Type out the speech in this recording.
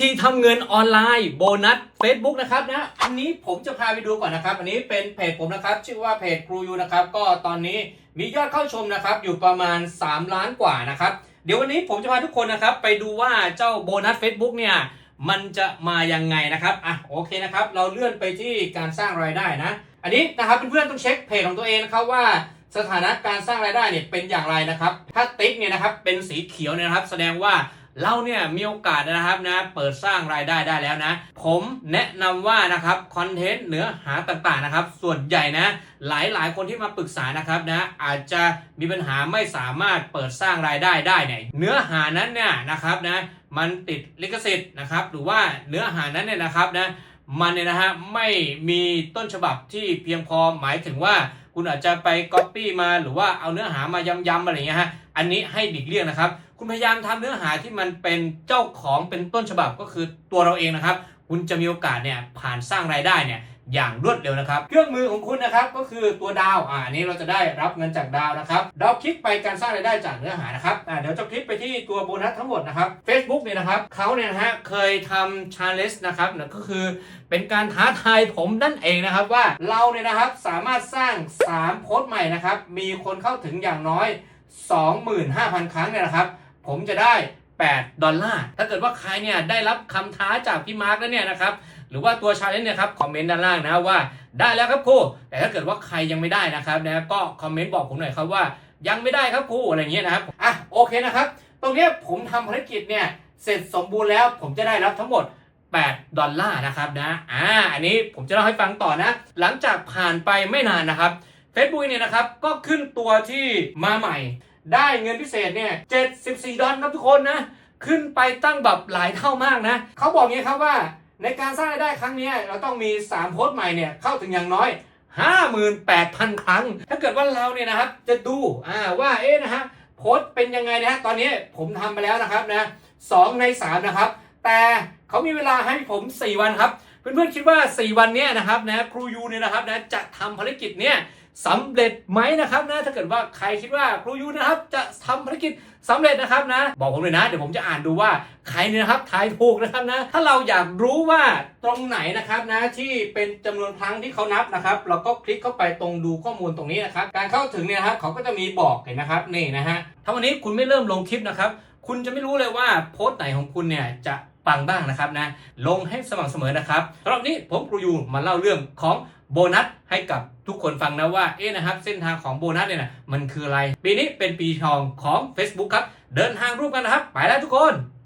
ธีทำเงินออนไลน์โบนัส Facebook นะครับนะอันนี้ผมจะพาไปดูก่อนนะครับ อันนี้เป็นเพจผมนะครับ ชื่อว่าเพจครูยูนะครับ ก็ตอนนี้มียอดเข้าชมนะครับ อยู่ประมาณ 3 ล้านกว่านะครับ เดี๋ยววันนี้ผมจะพาทุกคนนะครับ ไปดูว่าเจ้าโบนัส Facebook เนี่ยมันจะมายังไงนะครับอะโอเคนะครับ เราเลื่อนไปที่การสร้างรายได้นะ อันนี้นะครับเพื่อนๆต้องเช็คเพจของตัวเองนะครับว่าสถานะการสร้างรายได้เนี่ยเป็นอย่างไรนะครับ ถ้าติ๊กเนี่ยนะครับเป็นสีเขียวเนี่ยนะครับ แสดงว่า เราเนี่ยมีโอกาสนะครับนะเปิดสร้างรายได้ได้แล้วนะ ผมแนะนำว่านะครับคอนเทนต์เนื้อหาต่างๆนะครับ ส่วนใหญ่นะหลายๆ คนที่มาปรึกษานะครับนะอาจจะมีปัญหาไม่สามารถเปิดสร้างรายได้ได้เนี่ยเนื้อหานั้นเนี่ยนะครับนะมันติดลิขสิทธิ์นะครับ หรือว่าเนื้อหานั้นเนี่ยนะครับนะมันเนี่ยนะฮะไม่มีต้นฉบับที่เพียงพอหมายถึงว่าคุณอาจจะไปก๊อปปี้มาหรือว่าเอาเนื้อหามายำๆอะไรอย่างเงี้ยฮะอันนี้ให้ดิกเลี่ยงนะครับ คุณพยายามทำเนื้อหาที่มันเป็นเจ้าของเป็นต้นฉบับก็คือตัวเราเองนะครับ คุณจะมีโอกาสเนี่ยผ่านสร้างรายได้เนี่ยอย่างรวดเร็วนะครับ เครื่องมือของคุณนะครับก็คือตัวดาวอ่านี้เราจะได้รับเงินจากดาวนะครับเราคลิกไปการสร้างรายได้จากเนื้อหานะครับอ่าเดี๋ยวจะคลิกไปที่ตัวโบนัสทั้งหมดนะครับ Facebook เนี่ยนะครับเขาเนี่ยนะฮะเคยทำชาเลนจ์นะครับก็คือเป็นการท้าทายผมนั่นเองนะครับว่าเราเนี่ยนะครับสามารถสร้าง 3 โพสต์ใหม่นะครับมีคนเข้าถึงอย่างน้อย 25,000 ครั้งเนี่ยนะครับ ผมจะได้ 8 ดอลลาร์ ถ้าเกิดว่าใครเนี่ยได้รับคำท้าจากพี่มาร์กแล้วเนี่ยนะครับ หรือว่าตัวชาเลนจ์เนี่ยครับ คอมเมนต์ด้านล่างนะว่าได้แล้วครับครูแต่ถ้าเกิดว่าใครยังไม่ได้นะครับนะก็คอมเมนต์บอกผมหน่อยครับว่ายังไม่ได้ครับครูอะไรอย่างเงี้ยนะครับ อะโอเคนะครับ ตรงนี้ผมทำภารกิจเนี่ยเสร็จสมบูรณ์แล้วผมจะได้รับทั้งหมด 8 ดอลลาร์นะครับนะ อ่า อันนี้ผมจะเล่าให้ฟังต่อนะ หลังจากผ่านไปไม่นานนะครับ Facebook เนี่ยนะครับก็ขึ้นตัวที่มาใหม่ ได้เงินพิเศษเนี่ย 74 ดอลครับทุกคนนะ ขึ้นไปตั้งแบบหลายเท่ามากนะ เขาบอกงี้ครับว่าในการสร้างรายได้ครั้งนี้เราต้องมี 3 โพสต์ใหม่เนี่ย เข้าถึงอย่างน้อย 58,000 ครั้ง ถ้าเกิดว่าเราเนี่ยนะครับ จะดูอ่าว่าเอ๊ะนะฮะโพสต์เป็นยังไงนะฮะตอนนี้ผมทำไปแล้วนะครับนะสองใน 3 นะครับ แต่เขามีเวลาให้ผม 4 วันครับ เพื่อนๆคิดว่า 4 วันเนี้ยนะครับนะครูยูเนี่ยนะครับนะจะทำภารกิจเนี่ยสำเร็จไหมนะครับนะถ้าเกิดว่าใครคิดว่าครูยูนะครับจะทำภารกิจสำเร็จนะครับนะ บอกผมเลยนะ เดี๋ยวผมจะอ่านดูว่าใครเนี่ยนะครับทายถูกนะครับนะถ้าเราอยากรู้ว่าตรงไหนนะครับนะที่เป็นจำนวนครั้งที่เขานับนะครับเราก็คลิกเข้าไปตรงดูข้อมูลตรงนี้นะครับการเข้าถึงเนี่ยนะครับเขาก็จะมีบอกเห็นนะครับนี่นะฮะถ้าวันนี้คุณไม่เริ่มลงคลิปนะครับ คุณจะไม่รู้เลยว่าโพสต์ไหนของคุณเนี่ยจะปังบ้างนะครับนะ ลงให้สม่ำเสมอนะครับสำหรับนนี้ผมครูยูมาเล่าเรื่องของโบนัสให้กับทุกคนฟังนะว่า เอ๊ะนะครับ เส้นทางของโบนัสเนี่ยนะมันคืออะไร ปีนี้เป็นปีทองของ Facebook ครับ เดินทางร่วมกันนะครับ ไปแล้วทุกคน